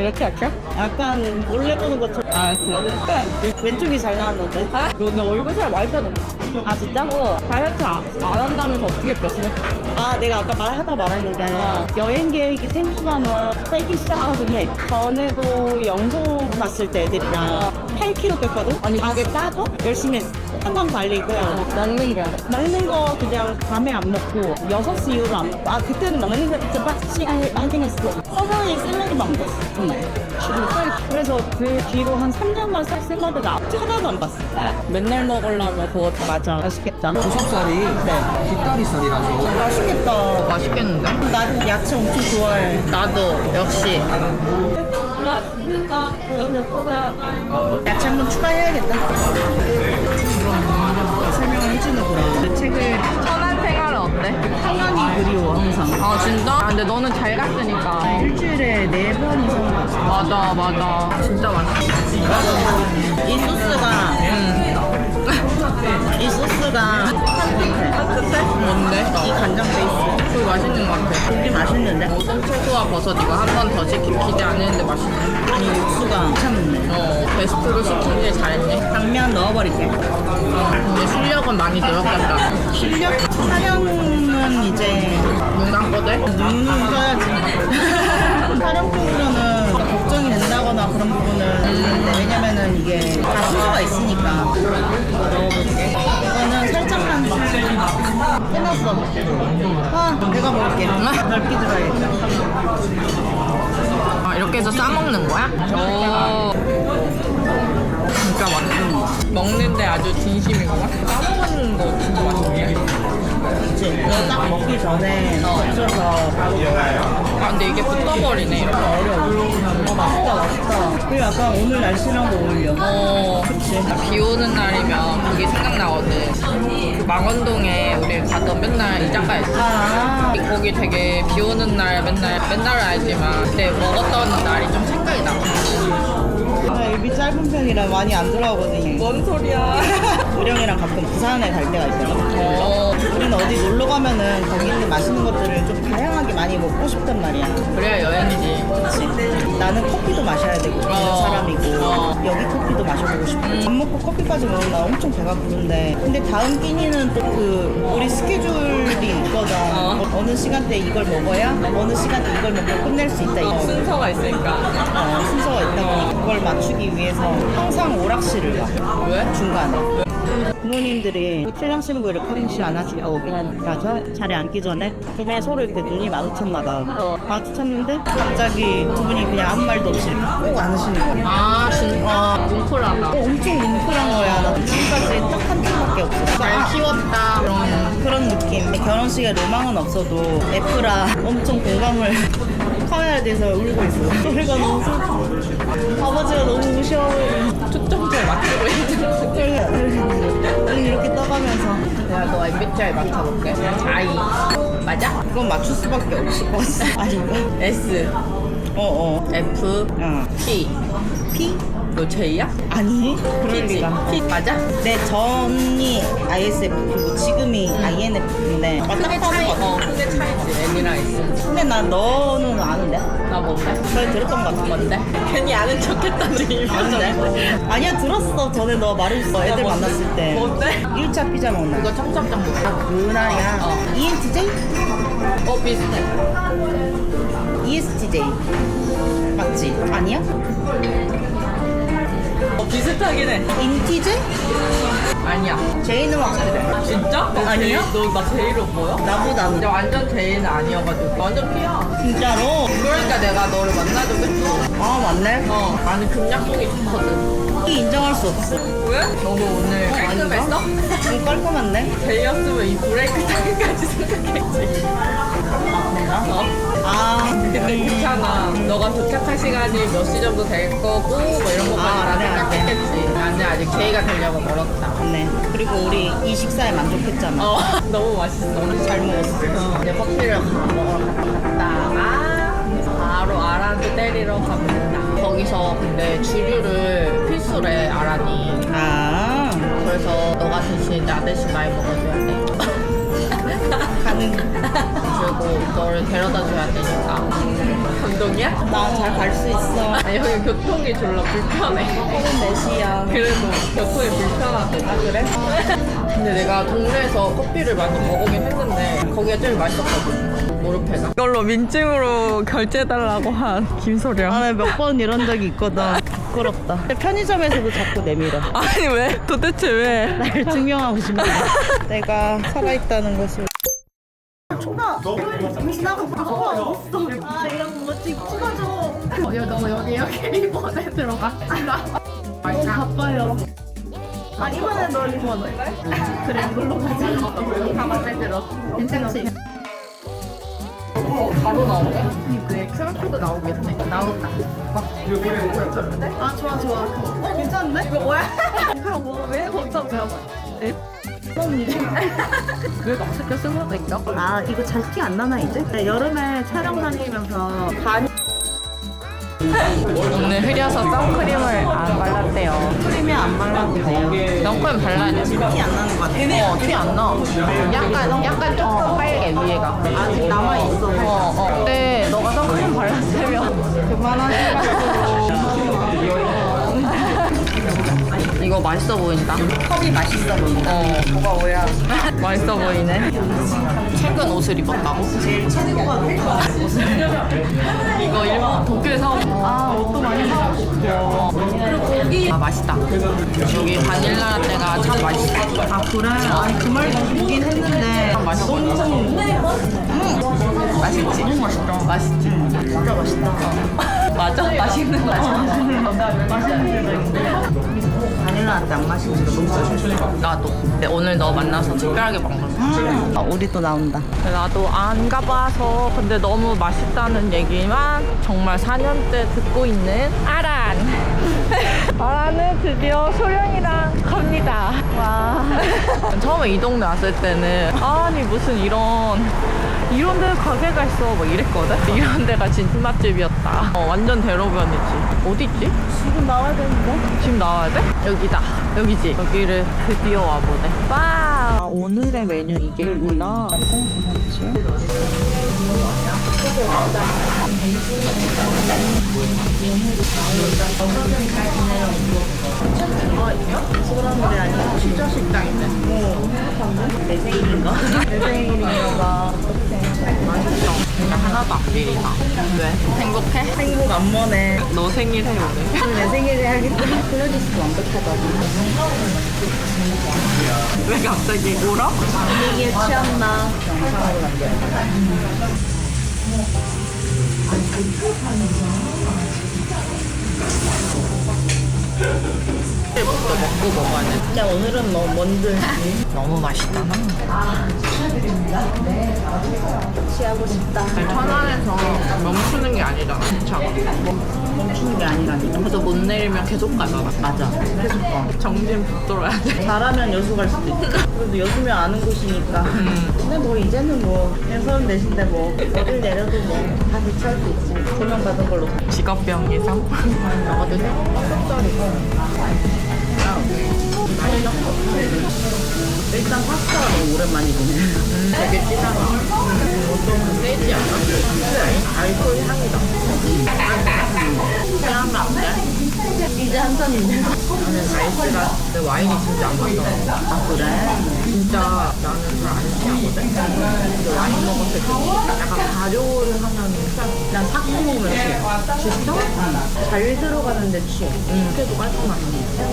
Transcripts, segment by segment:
이렇게 할게. 약간 몰래 보는 것처럼. 알았어. 왼쪽이 잘 나왔는데. 아? 너 오늘 얼굴 살 많이 빼는 아 진짜? 어. 다이어트 안, 안 한다면서 어떻게 뺐어? 아 내가 아까 말하다 말했는데 여행 계획이 생기면은 빼기 시작하긴 해. 전에도 영소 갔을 때 애들이랑 8kg 뺐거든? 아니 그게 짜도 열심히 했어. 한강 달리고 먹는 거 먹는 거 그냥 밤에 안 먹고 6시 이후로 안 먹고 아 그때는 먹는 거 진짜 빡치 하긴 했어 서서히 샐러드만 먹었어 정말 그래서 그 뒤로 한 3년만 살 샐러드가 하나도 안 봤어 맨날 먹으려면 그거 맞아 맛있겠다 보석살이 뒷다리살이라서 맛있겠다 맛있겠는데? 나는 야채 엄청 좋아해 나도 역시 야채 한 번 추가해야겠다 설명을 해주는구나 그 책을 어때? 상황이 그리워 항상. 아 진짜? 아, 근데 너는 잘 갔으니까. 일주일에 네 번 이상 봤어. 맞아 맞아. 진짜 맛있어 이 소스가 이 소스가 따뜻해? 뭔데? 이 간장 베이스 그거 맛있는 것 같아 고기 맛있는데? 모든 채소와 버섯 이거 한 번 더 시키 기대 안 했는데 맛있네 아니 육수가 참네 어 베스트로 시키길 잘했네 당면 넣어버릴게 근데 실력은 많이 늘었겠다 실력 촬영은 이제 눈 감고 돼? 눈은 떠야지 촬영 쪽으로는 아 내가 먹을게. 넓게 들어야겠다. 아 이렇게 해서 싸먹는 거야? 오. 진짜 맛있어 먹는데 아주 진심이구나 싸먹는 거 진짜 맛있네 딱 먹기 전에 얹어서 바로 아 근데 이게 붙어버리네 이렇게 어려워 어 맛있다 맛있다 그리고 약간 오늘 날씨랑도 어울려 어, 그치 비 오는 날이면 그게 생각나거든. 그 망원동에 우리 가던 맨날 이자카 있어. 아 거기 되게 비 오는 날 맨날, 맨날은 알지만 그때 먹었던 날이 좀 생각이 나. 짧은 편이라 많이 안 들어가거든요 뭔 소리야. 우령이랑 가끔 부산에 갈 때가 있거든 어, 우리는 어디 놀러 가면은 거기 있는 맛있는 것들을 좀 다양하게 많이 먹고 싶단 말이야 그래야 여행이지. 그치? 나는 커피도 마셔야 되고 그런 어. 사람이고 어. 여기 커피도 마셔보고 싶고 밥 먹고 커피까지 먹으면 나 엄청 배가 부른데 근데 다음 끼니는 또 그 우리 스케줄이 있거든 어. 어. 느 시간대에 이걸 먹어야 어느 시간대 이걸 먹고 끝낼 수 있다 이거 순서가 있으니까. 어, 순서가 있다 그걸 맞추기 위해서 항상 오락실을 가 왜? 중간에 부모님들이 신랑 신부 이렇게 하림씨 안 하시고 오긴 하니까 자리에 앉기 전에 그냥 서로 이렇게 눈이 마주쳤나 봐 마주쳤는데 갑자기 두 분이 그냥 아무 말도 없이 꼭 안으시는 거야 아, 진짜. 느낌 결혼식에 로망은 없어도 F라 엄청 공감을 카메라에 대해서 울고 있어 노래가 너무 슬퍼 아버지가 너무 우셔 초점 잘 맞추고 있는. 눈 이렇게 떠가면서 내가 너 MBTI 맞춰볼게. I. 맞아? 그건 맞출 수밖에 없을 것 같아 아닌가? S. 어어 F. 어. P. P? 너 J야? 아니 그럴? 리가 맞아? 내 전이 ISFP고 지금이 INFP인데 크게 차이, 어, 크게 차이지. N이랑 S. 근데 나 너는 아는데? 나 뭔데? 너 들었던 것 같아 뭔데? 괜히 아는 척했다니. 아는데? 아니야 들었어 전에 너 말해줬어 애들 뭔데? 만났을 때 뭔데? 1차 피자 먹는 날 그거 청첩장 뭐야? 그날이야 어. ENTJ? 어, 비슷해. ESTJ 맞지? 아니야? 어, 비슷하긴 해. 인티제? 아니야. J는 확실해 진짜? 너 아니야? 제일, 너나 제일로 보여? 나보다는 근데 완전 제일은 아니어가지고. 완전 피야. 진짜로? 그러니까 내가 너를 만나자고 했어. 아 맞네 어, 나는 금약속이 좋거든. 이 인정할 수 없어 왜? 너도 오늘 깔끔했어? 좀 깔끔한데? 제이였으면 이 브레이크 타임까지 생각했지. 내가? 어? 아 근데 괜찮아. 너가 도착할 시간이 몇 시 정도 될 거고 뭐 이런 것까지 아, 다 네, 생각했겠지. 나는 아직 제이가 되려고 멀었다. 맞네 그리고 우리 이 식사에 만족했잖아 어, 너무 맛있어. 오늘 잘 먹었어 이제 커피를 먹으러 갔다가 바로 아란을 때리러 갑니다. 거기서 근데 주류를 필수래 아란이. 아 그래서 너가 대신 나 대신 많이 먹어줘야 돼. 가는 그리고 너를 데려다 줘야 되니까. 아니야? 나 잘 갈 수 있어. 아니 여기 교통이 졸라 불편해. 서른 네시야. 그래도 교통이 불편하대. 아 그래? 근데 내가 동네에서 커피를 많이 먹어보긴 했는데 거기가 제일 맛있었거든. 모르페가. 이걸로 민증으로 결제해달라고 한 김소령. 나는 몇 번 이런 적이 있거든. 부끄럽다. 편의점에서도 자꾸 내밀어. 아니 왜? 도대체 왜? 날 증명하고 싶어. 내가 살아있다는 것을. 초가 지나고 없어. 아 이런 거 멋지 찍어줘. 어, 너 여기 여기 리본에 들어가. 너무 바빠요. 아 이번에 너 리본 할래? 그래 이걸로 가자. 다 마음에 들어. 괜찮지? 어, 바로 나오네? 그 엑셀코드 나오겠네. 나온다. 아 좋아 좋아. 어 괜찮은데? 이거 뭐야? 그럼 뭐왜 거기서 배워? 왜 막색깔 쓰는 거 있어? 아 이거 잘 티 안 나나 이제? 네, 여름에 촬영 다니면서 반 오늘 흐려서 선크림을 안 발랐대요. 크림이 안 발라도 돼요. 선크림 발라야 돼. 티안 나는 거 같아. 어, 티 안 나. 약간, 약간 조금 빨개, 위에가. 아직 남아 있어. 어, 어. 근데 너가 선크림 발랐으면 그만하지 이거 맛있어 보인다. 컵이 맛있어 보인다. 어, 뭐가 뭐야. 맛있어 보이네. 최근 옷을 입었다고? 제일 최고가 높아. 이거 일본 도쿄에서 아 옷도 많이 사고 싶어 그리고 여기 아 맛있다 여기 바닐라 라떼가 참 맛있어 아 그래? 아니 그 말도 보긴 했는데 맛있어 음. 맛있지? 너무 맛있다 맛있지? 진짜 맛있다. 맞아? 맛있는 거 바닐라 라떼 안 마시니까 너무 맛있어. 나도 근데 오늘 너 만나서 특별하게 먹는 거 아, 우리 또 나온다. 나도 안 가봐서 근데 너무 맛있다는 얘기만 정말 4년째 듣고 있는 아란 아란은 드디어 소령이랑 갑니다 와 처음에 이 동네 왔을 때는 아니 무슨 이런 이런 데 가게가 있어 뭐 이랬거든 이런 데가 진짜 맛집이었다 어, 완전 대로변이지 어디있지? 지금 나와야 되는데? 지금 나와야 돼? 여기다 여기지 여기를 드디어 와보네 와 아, 오늘의 메뉴 이게구나. 내 생일인가? 내 생일인가 봐. 맛있어. 하나도 안 비리다. 왜? 행복해? 행복 안 머네. 너 생일 해 오늘. 오늘 내 생일에 하겠다. 플러디스 완벽하다. 왜 갑자기 울어? 분위기에 취했나? 영상으로 남겨야 부터 먹고 먹어야 돼. 진짜 오늘은 뭐 뭔들 너무 맛있다. 취하고 싶다. 천안에서 멈추는 게 아니잖아. 차가. 멈추는 게 아니라니까. 그래서 못 내리면 계속 가잖아. 맞아. 계속 가. 정신 붙들어야 돼. 잘하면 여수 갈 수도 있어. 그래도 여수면 아는 곳이니까. 근데 뭐 이제는 뭐 그냥 서른 넷인데 뭐 어딜 내려도 뭐 다 대체할 수 있지. 조명 받은 걸로 가. 직업병 예상? 먹어도 돼? 일단 파스타가 너무 오랜만이긴 해. 되게 진하다. 좀 세지 않아? 알코올 향이다. 하면 안 돼? 이제 한 잔인데. 나는 아이스가 내 와인이 진짜 안 맞더라고. 아 그래? 진짜 나는 잘 안 취하거든. 근데 와인 먹었을 때 약간 발효를 하면. 난 삭고 먹으면 취해. 진짜? 잘 들어가는데 취해. 응. 그래도 깔끔하네.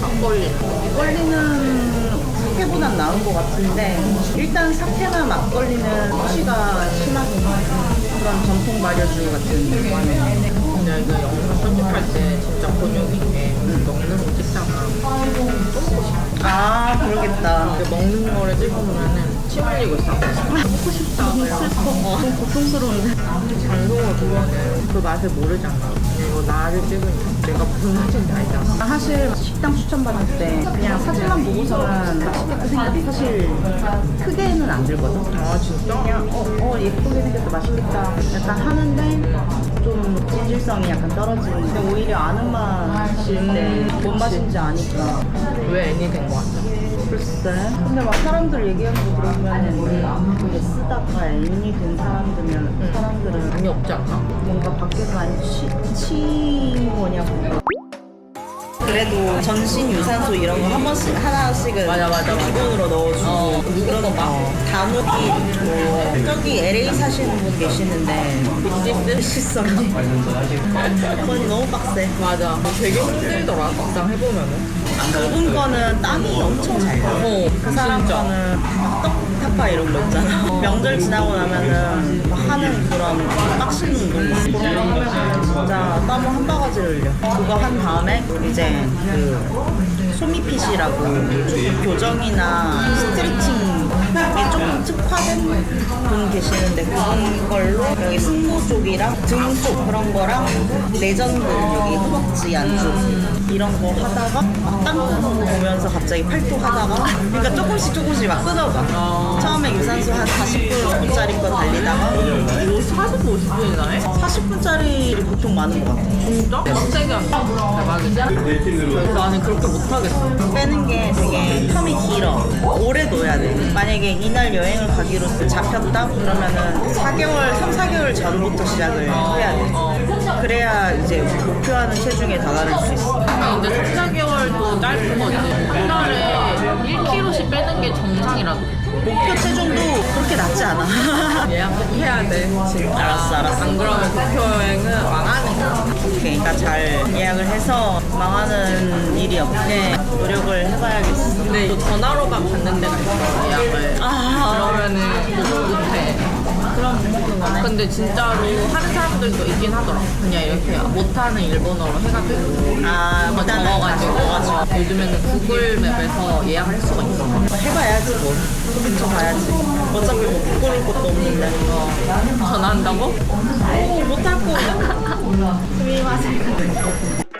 막걸리. 막걸리는 사케보단 나은 것 같은데 일단 사케나 막걸리는 취가 심하게 그런 전통 발효주 같은 거는 근데 이거 영상 편집할 때 진짜 곤욕인 게 먹는 거 찍잖아. 또 먹고 싶어. 아 그러겠다. 먹는 거를 찍어보면은 침 흘리고 있어. 먹고 싶다. 너무 슬퍼 어, 너무 고통스러운데 방송을 보면은 그 맛을 모르잖아. 그리고 나를 찍으니까 내가 무슨 맛인지 알잖아. 사실 식당 추천받을 때 그냥 사진만 보고서는 맛있겠다 생각이 사실 크게는 안 들거든 아 진짜? 그냥 어, 어 예쁘게 생겼다 맛있겠다 약간 하는데 좀 진실성이 약간 떨어지는. 근데 오히려 아는 맛인데 뭔 맛인지 아니까. 왜 N이 된거 같아? 글쎄. 근데 막 사람들 얘기하는 거 들으면 그게 쓰다가 애인이 된 사람들은 사람들은 의미 없지 않나? 뭔가 밖에서 많이 치, 치인 거냐고. 그래도 전신 유산소 이런 거 한 번씩 하나씩은 맞아, 맞아, 맞아. 기본으로 넣어주고 어, 그런 거막 단호기 뭐 저기 LA 사시는 분 계시는데 비시성이 그건 너무 빡세 맞아. 되게 힘들더라, 막상 해보면은. 그분 거는 땀이 엄청 잘 나. 어, 그 사람. 거는 떡 타파 이런 거 있잖아. 명절 지나고 나면은 막 하는 그런 빡신 운동. 그런 거 하면은 진짜 땀을 한 바가지를 흘려. 그거 한 다음에 이제 그 소미핏이라고 교정이나 스트레칭에 조금 특화된 분 계시는데 그런 걸로 여기 승모 쪽이랑 등 쪽 그런 거랑 내전근 여기 허벅지 안쪽 이런 거 하다가 막땅 보면서 갑자기 팔도 하다가 그러니까 조금씩 조금씩 막 끊어가 처음에 유산소 한 40 분짜리 거 달리다가 이거 40분, 50분이나 해? 40분짜리를 보통 많은 것 같아 진짜? 빡세게 한다. 대박이지? 나는 그렇게 못하겠어. 빼는 게 되게 텀이 길어 오래 둬야 돼 만약에 이날 여행을 가기로 잡혔다 그러면은 4개월 3, 4개월 전부터 시작을 해야 돼 그래야 이제 목표하는 체중에 다다를 수 있어 근데 3, 4개월도 짧은 거지. 한 달에 1kg씩 빼는 게 정상이라고. 목표 체중도 그렇게 낮지 않아 예약해야 돼. 진짜. 알았어, 알았어. 안 그러면 도쿄 여행은 망하는 거야. 그러니까 잘 예약을 해서 망하는 일이 없게 노력을 해봐야겠어 근데 또 전화로만 받는 데가 있어, 예약을. 아 그러면은 못, 못 해. 그럼 못 먹는 거네 근데 진짜로 하는 사람들도 있긴 하더라. 그냥 이렇게 못하는 일본어로 해가지고. 아 적어가지고. 적어가지고 요즘에는 구글 맵에서 예약을 할 수가 있어. 해봐야지 뭐 붙여봐야지 어차피 뭐 부끄러울 것도 없는데 전화한다고? 오 못할 거 스미마셍